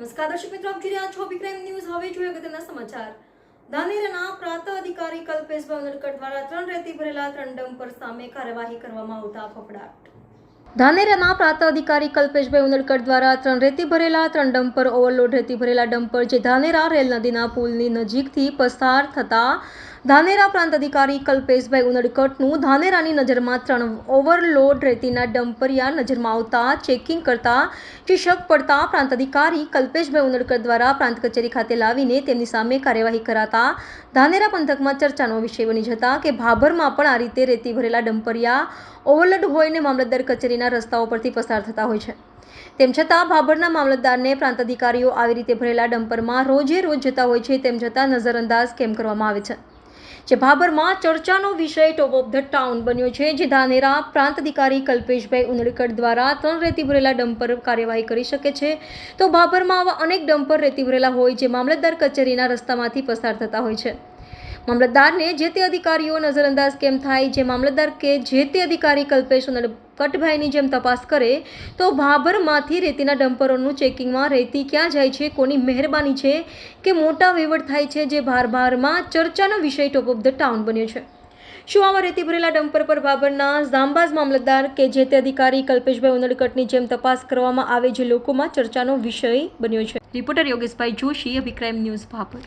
નમસ્કાર દર્શક મિત્રો આપ જોઈ રહ્યા છો વિક્રમ ન્યૂઝ. હવે જોઈએ અગત્યના સમાચાર. ધાનેરાના પ્રાંત અધિકારી કલ્પેશ ભાવનરકર દ્વારા ત્રણ રેતી ભરેલા ત્રણ ડમ્પર સામે કાર્યવાહી કરવામાં આવતા ફફડાટ. ધાનેરાના પ્રાંત અધિકારી કલ્પેશભાઈ ઉનડકટ દ્વારા ત્રણ રેતી ભરેલા, ત્રણ ડમ્પર ઓવરલોડ રેતી ભરેલા ડમ્પર જે ધાનેરા રેલ નદીના પુલની નજીકથી પસાર થતા ધાનેરા પ્રાંત અધિકારી કલ્પેશભાઈ ઉનડકટનું ધાનેરાની નજરમાં ત્રણ ઓવરલોડ રેતીના ડમ્પરિયા નજરમાં આવતા ચેકિંગ કરતા જે પડતા પ્રાંત અધિકારી કલ્પેશભાઈ ઉનડકટ દ્વારા પ્રાંત કચેરી ખાતે લાવીને તેમની સામે કાર્યવાહી કરાતા ધાનેરા પંથકમાં ચર્ચાનો વિષય બની જતા કે ભાભરમાં પણ આ રીતે રેતી ભરેલા ડમ્પરિયા ઓવરલોડ હોય ને મામલતદાર કચેરીના રસ્તાઓ પરથી પસાર થતા હોય છે. તેમ છતાં ભાભરના મામલતદારને પ્રાંત અધિકારીઓ આવી રીતે ભરેલા ડમ્પરમાં રોજે રોજ જતા હોય છે તેમ છતાં નજરઅંદાજ કેમ કરવામાં આવે છે? જે ભાભરમાં ચર્ચાનો વિષય ટોપ ઓફ ધ ટાઉન બન્યો છે, જે ધાનેરા પ્રાંત અધિકારી કલ્પેશભાઈ ઉનડકટ દ્વારા ત્રણ રેતી ભરેલા ડમ્પર કાર્યવાહી કરી શકે છે, તો ભાભરમાં આવા અનેક ડમ્પર રેતી ભરેલા હોય જે મામલતદાર કચેરીના રસ્તામાંથી પસાર થતા હોય છે. મામલતદારને જે તે અધિકારીઓ નજરઅંદાજ કેમ થાય, જે મામલતદાર કે જે તે અધિકારી કલ્પેશ કટભાઈની જેમ તપાસ કરે, તો ભાભરમાંથી રેતીના ડમ્પરોનું ચેકિંગમાં રેતી ક્યાં જાય છે, કોની મહેરબાની છે કે મોટા વહીવટ થાય છે જે ભાર ભારમાં ચર્ચાનો વિષય ટોપ ઓફ ધ ટાઉન બન્યો છે. શું આવા રેતી ભરેલા ડમ્પર પર બાબરના ઝાંબાઝ મામલતદાર કે જે તે અધિકારી કલ્પેશભાઈ ઉનડકટની જેમ તપાસ કરવામાં આવે જે લોકોમાં ચર્ચાનો વિષય બન્યો છે? Reporter Yogeshbhai Joshi, Abhi crime news Bhabhar.